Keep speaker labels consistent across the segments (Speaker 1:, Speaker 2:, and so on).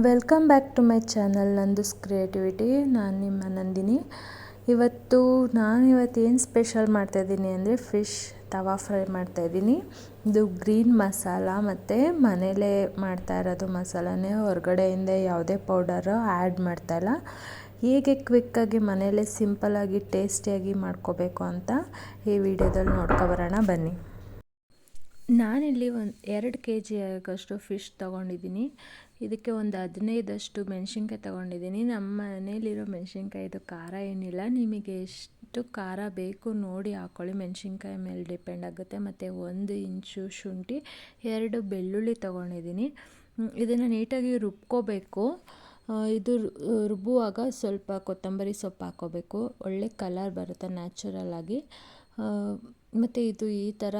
Speaker 1: Welcome back to my channel Nandu's creativity. ನಾನು ನಿಮ್ಮ ನಂದಿನಿ. ಇವತ್ತು ನಾನು ಇವತ್ತು ಏನು ಸ್ಪೆಷಲ್ ಮಾಡ್ತಾಯಿದ್ದೀನಿ ಅಂದರೆ ಫಿಶ್ ತವಾ ಫ್ರೈ ಮಾಡ್ತಾಯಿದ್ದೀನಿ ಇದು ಗ್ರೀನ್ ಮಸಾಲ ಮತ್ತು ಮನೇಲೇ ಮಾಡ್ತಾ ಇರೋದು ಮಸಾಲನೇ. ಹೊರಗಡೆಯಿಂದ ಯಾವುದೇ ಪೌಡರು ಆ್ಯಡ್ ಮಾಡ್ತಾಯಿಲ್ಲ ಹೇಗೆ ಕ್ವಿಕ್ಕಾಗಿ ಮನೇಲೇ ಸಿಂಪಲ್ಲಾಗಿ ಟೇಸ್ಟಿಯಾಗಿ ಮಾಡ್ಕೋಬೇಕು ಅಂತ ಈ ವಿಡಿಯೋದಲ್ಲಿ ನೋಡ್ಕೊಬರೋಣ ಬನ್ನಿ. ನಾನಿಲ್ಲಿ ಒಂದು ಎರಡು ಕೆ ಜಿ ಆಗೋಷ್ಟು ಫಿಶ್ ತೊಗೊಂಡಿದ್ದೀನಿ. ಇದಕ್ಕೆ ಒಂದು ಹದಿನೈದಷ್ಟು ಮೆಣಸಿನ್ಕಾಯಿ ತೊಗೊಂಡಿದ್ದೀನಿ. ನಮ್ಮ ಮನೇಲಿರೋ ಮೆಣಸಿನ್ಕಾಯಿದು ಖಾರ ಏನಿಲ್ಲ. ನಿಮಗೆ ಎಷ್ಟು ಖಾರ ಬೇಕು ನೋಡಿ ಹಾಕ್ಕೊಳ್ಳಿ ಮೆಣಸಿನ್ಕಾಯಿ ಮೇಲೆ ಡಿಪೆಂಡ್ ಆಗುತ್ತೆ. ಮತ್ತು ಒಂದು ಇಂಚು ಶುಂಠಿ, ಎರಡು ಬೆಳ್ಳುಳ್ಳಿ ತೊಗೊಂಡಿದ್ದೀನಿ. ಇದನ್ನು ನೀಟಾಗಿ ರುಬ್ಕೋಬೇಕು. ಇದು ರುಬ್ಬುವಾಗ ಸ್ವಲ್ಪ ಕೊತ್ತಂಬರಿ ಸೊಪ್ಪು ಹಾಕ್ಕೋಬೇಕು ಒಳ್ಳೆ ಕಲರ್ ಬರುತ್ತೆ ನ್ಯಾಚುರಲ್ ಆಗಿ. ಮತ್ತು ಇದು ಈ ಥರ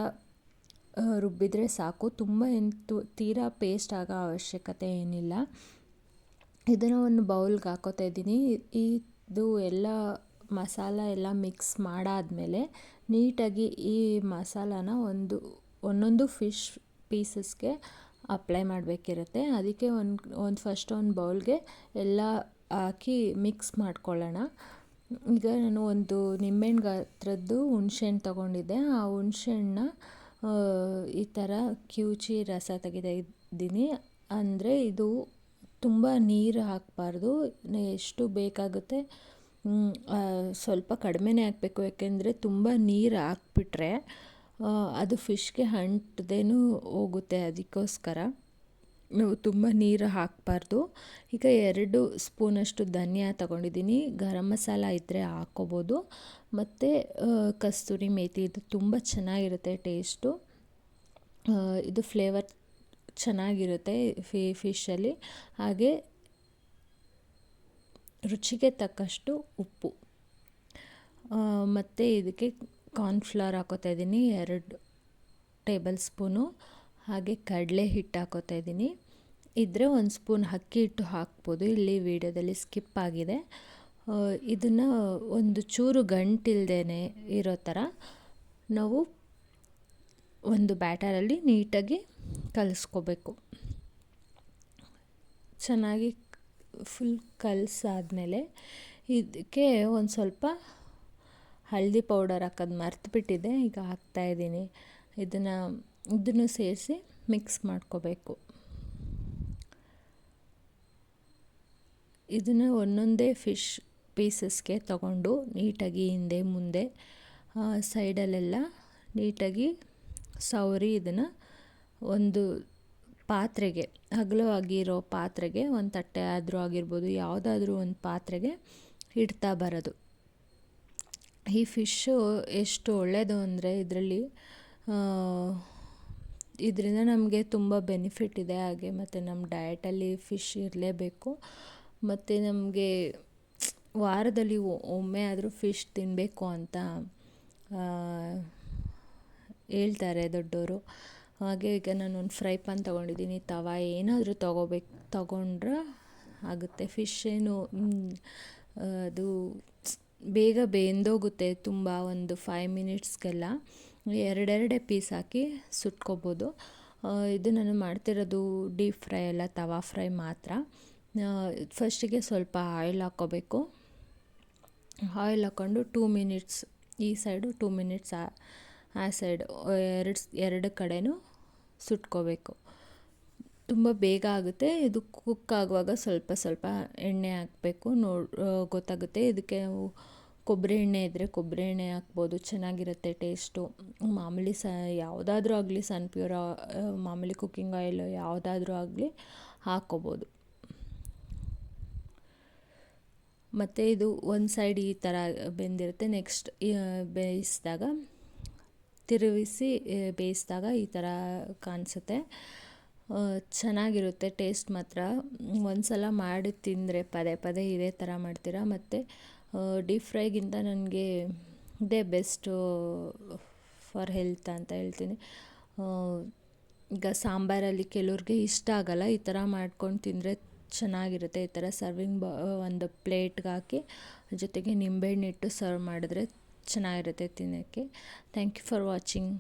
Speaker 1: ರುಬ್ಬಿದರೆ ಸಾಕು. ತುಂಬ ಎಂತು ತೀರಾ ಪೇಸ್ಟ್ ಆಗೋ ಅವಶ್ಯಕತೆ ಏನಿಲ್ಲ. ಇದನ್ನು ಒಂದು ಬೌಲ್ಗೆ ಹಾಕೋತಾ ಇದ್ದೀನಿ. ಇದು ಎಲ್ಲ ಮಸಾಲ ಎಲ್ಲ ಮಿಕ್ಸ್ ಮಾಡಾದಮೇಲೆ ನೀಟಾಗಿ ಈ ಮಸಾಲಾನ ಒಂದು, ಒಂದೊಂದು ಫಿಶ್ ಪೀಸಸ್ಗೆ ಅಪ್ಲೈ ಮಾಡಬೇಕಿರುತ್ತೆ. ಅದಕ್ಕೆ ಒಂದು ಒಂದು ಫಸ್ಟ್ ಒಂದು ಬೌಲ್ಗೆ ಎಲ್ಲ ಹಾಕಿ ಮಿಕ್ಸ್ ಮಾಡ್ಕೊಳ್ಳೋಣ. ಈಗ ನಾನು ಒಂದು ನಿಂಬೆಹಣ್ಣು ಗಾತ್ರದ್ದು ಹುಣ್ಸೆಹಣ್ಣು ತೊಗೊಂಡಿದ್ದೆ. ಆ ಹುಣ್ಸೆಹಣ್ಣ ಈ ಥರ ಕಿವುಚಿ ರಸ ತೆಗಿತಾ ಇದ್ದೀನಿ ಅಂದರೆ ಇದು ತುಂಬ ನೀರು ಹಾಕಬಾರ್ದು. ಎಷ್ಟು ಬೇಕಾಗುತ್ತೆ ಸ್ವಲ್ಪ ಕಡಿಮೆನೇ ಹಾಕಬೇಕು. ಯಾಕೆಂದರೆ ತುಂಬ ನೀರು ಹಾಕ್ಬಿಟ್ರೆ ಅದು ಫಿಶ್ಗೆ ಅಂಟ್ದೇನೂ ಹೋಗುತ್ತೆ ಅದಕ್ಕೋಸ್ಕರ. ನಾವು ತುಂಬ ನೀರು ಹಾಕಬಾರ್ದು. ಈಗ ಎರಡು ಸ್ಪೂನಷ್ಟು ಧನಿಯಾ ತಗೊಂಡಿದ್ದೀನಿ. ಗರಂ ಮಸಾಲ ಇದ್ದರೆ ಹಾಕ್ಕೋಬೋದು. ಮತ್ತು ಕಸ್ತೂರಿ ಮೇಥಿ ಇದು ತುಂಬ ಚೆನ್ನಾಗಿರುತ್ತೆ ಟೇಸ್ಟು. ಇದು ಫ್ಲೇವರ್ ಚೆನ್ನಾಗಿರುತ್ತೆ ಫಿ, ಫಿಶಲ್ಲಿ. ಹಾಗೆ ರುಚಿಗೆ ತಕ್ಕಷ್ಟು ಉಪ್ಪು. ಮತ್ತು ಇದಕ್ಕೆ ಕಾರ್ನ್ಫ್ಲವರ್ ಹಾಕೋತಾ ಇದ್ದೀನಿ. ಎರಡು ಟೇಬಲ್ ಸ್ಪೂನು. ಹಾಗೆ ಕಡಲೆ ಹಿಟ್ಟು ಹಾಕೋತಾ ಇದ್ದೀನಿ. ಇದ್ದರೆ ಒಂದು ಸ್ಪೂನ್ ಅಕ್ಕಿ ಹಿಟ್ಟು ಹಾಕ್ಬೋದು. ಇಲ್ಲಿ ವಿಡಿಯೋದಲ್ಲಿ ಸ್ಕಿಪ್ ಆಗಿದೆ. ಇದನ್ನು ಒಂದು ಚೂರು ಗಂಟಿಲ್ದೇ ಇರೋ ಥರ ನಾವು ಒಂದು ಬ್ಯಾಟರಲ್ಲಿ ನೀಟಾಗಿ ಕಲಿಸ್ಕೋಬೇಕು. ಚೆನ್ನಾಗಿ ಫುಲ್ ಕಲಸಾದ್ಮೇಲೆ ಇದಕ್ಕೆ ಒಂದು ಸ್ವಲ್ಪ ಹಳದಿ ಪೌಡರ್ ಹಾಕೋದು ಮರ್ತುಬಿಟ್ಟಿದ್ದೆ. ಈಗ ಹಾಕ್ತಾಯಿದ್ದೀನಿ ಇದನ್ನು ಇದನ್ನು ಸೇರಿಸಿ ಮಿಕ್ಸ್ ಮಾಡ್ಕೋಬೇಕು. ಇದನ್ನು ಒಂದೊಂದೇ ಫಿಶ್ ಪೀಸಸ್ಗೆ ತಗೊಂಡು ನೀಟಾಗಿ ಹಿಂದೆ ಮುಂದೆ ಸೈಡಲ್ಲೆಲ್ಲ ನೀಟಾಗಿ ಸವರಿ ಇದನ್ನು ಒಂದು ಪಾತ್ರೆಗೆ ಅಗಲವಾಗಿರೋ ಪಾತ್ರೆಗೆ, ಒಂದು ತಟ್ಟೆ ಆದರೂ ಆಗಿರ್ಬೋದು, ಯಾವುದಾದ್ರೂ ಒಂದು ಪಾತ್ರೆಗೆ ಇಡ್ತಾ ಬರೋದು. ಈ ಫಿಶ್ಶು ಎಷ್ಟು ಒಳ್ಳೆಯದು ಅಂದರೆ ಇದರಲ್ಲಿ ಇದರಿಂದ ನಮಗೆ ತುಂಬ ಬೆನಿಫಿಟ್ ಇದೆ ಹಾಗೆ, ಮತ್ತು ನಮ್ಮ ಡಯಟಲ್ಲಿ ಫಿಶ್ ಇರಲೇಬೇಕು, ಮತ್ತು ನಮಗೆ ವಾರದಲ್ಲಿ ಒಮ್ಮೆ ಆದರೂ ಫಿಶ್ ತಿನ್ನಬೇಕು ಅಂತ ಹೇಳ್ತಾರೆ ದೊಡ್ಡವರು ಹಾಗೆ ಈಗ ನಾನು ಒಂದು ಫ್ರೈ ಪಾನ್ ತೊಗೊಂಡಿದ್ದೀನಿ ತವಾ ಏನಾದರೂ ತೊಗೋಬೇಕು, ತೊಗೊಂಡ್ರೆ ಆಗುತ್ತೆ. ಫಿಶ್ ಏನು ಅದು ಬೇಗ ಬೆಂದೋಗುತ್ತೆ, ತುಂಬ ಒಂದು ಫೈವ್ ಮಿನಿಟ್ಸ್ಗೆಲ್ಲ ಎರಡೆರಡೇ ಪೀಸ್ ಹಾಕಿ ಸುಟ್ಕೋಬೋದು. ಇದು ನಾನು ಮಾಡ್ತಿರೋದು ಡೀಪ್ ಫ್ರೈ ಅಲ್ಲ, ತವಾ ಫ್ರೈ ಮಾತ್ರ. ಫಸ್ಟಿಗೆ ಸ್ವಲ್ಪ ಆಯಿಲ್ ಹಾಕ್ಕೋಬೇಕು. ಆಯಿಲ್ ಹಾಕ್ಕೊಂಡು ಟೂ ಮಿನಿಟ್ಸ್, ಈ ಸೈಡು ಟೂ ಮಿನಿಟ್ಸ್, ಆ ಸೈಡ್ ಎರಡು ಎರಡು ಕಡೆಯೂ ಸುಟ್ಕೋಬೇಕು. ತುಂಬ ಬೇಗ ಆಗುತ್ತೆ. ಇದು ಕುಕ್ ಆಗುವಾಗ ಸ್ವಲ್ಪ ಸ್ವಲ್ಪ ಎಣ್ಣೆ ಹಾಕಬೇಕು. ನೋ ಗೊತ್ತಾಗುತ್ತೆ. ಇದಕ್ಕೆ ಕೊಬ್ಬರಿ ಎಣ್ಣೆ ಇದ್ದರೆ ಕೊಬ್ಬರಿ ಎಣ್ಣೆ ಹಾಕ್ಬೋದು, ಚೆನ್ನಾಗಿರುತ್ತೆ ಟೇಸ್ಟು ಮಾಮೂಲಿ ಸ, ಯಾವುದಾದ್ರೂ ಆಗಲಿ ಸನ್ ಪ್ಯೂರ್ ಮಾಮೂಲಿ ಕುಕ್ಕಿಂಗ್ ಆಯಿಲು ಯಾವುದಾದ್ರೂ ಆಗಲಿ ಹಾಕ್ಕೋಬೋದು. ಮತ್ತು ಇದು ಒಂದು ಸೈಡ್ ಈ ಥರ ಬೆಂದಿರುತ್ತೆ. ನೆಕ್ಸ್ಟ್ ಬೇಯಿಸಿದಾಗ ತಿರುಗಿಸಿ ಬೇಯಿಸಿದಾಗ ಈ ಥರ ಕಾಣಿಸುತ್ತೆ. ಚೆನ್ನಾಗಿರುತ್ತೆ ಟೇಸ್ಟ್ ಮಾತ್ರ. ಒಂದು ಸಲ ಮಾಡಿ ತಿಂದರೆ ಪದೇ ಪದೇ ಇದೇ ಥರ ಮಾಡ್ತೀರಾ? ಮತ್ತು ಡೀಪ್ ಫ್ರೈಗಿಂತ ನನಗೆ ಇದೇ ಬೆಸ್ಟು ಫಾರ್ ಹೆಲ್ತ್ ಅಂತ ಹೇಳ್ತೀನಿ. ಈಗ ಸಾಂಬಾರಲ್ಲಿ ಕೆಲವ್ರಿಗೆ ಇಷ್ಟ ಆಗಲ್ಲ, ಈ ಥರ ಮಾಡ್ಕೊಂಡು ತಿಂದರೆ ಚೆನ್ನಾಗಿರುತ್ತೆ. ಈ ಥರ ಸರ್ವಿಂಗ್ ಬ, ಒಂದು ಪ್ಲೇಟ್ಗೆ ಹಾಕಿ ಜೊತೆಗೆ ನಿಂಬೆಹಣ್ಣಿಟ್ಟು ಸರ್ವ್ ಮಾಡಿದ್ರೆ ಚೆನ್ನಾಗಿರುತ್ತೆ ತಿನ್ನೋಕ್ಕೆ. Thank you for watching.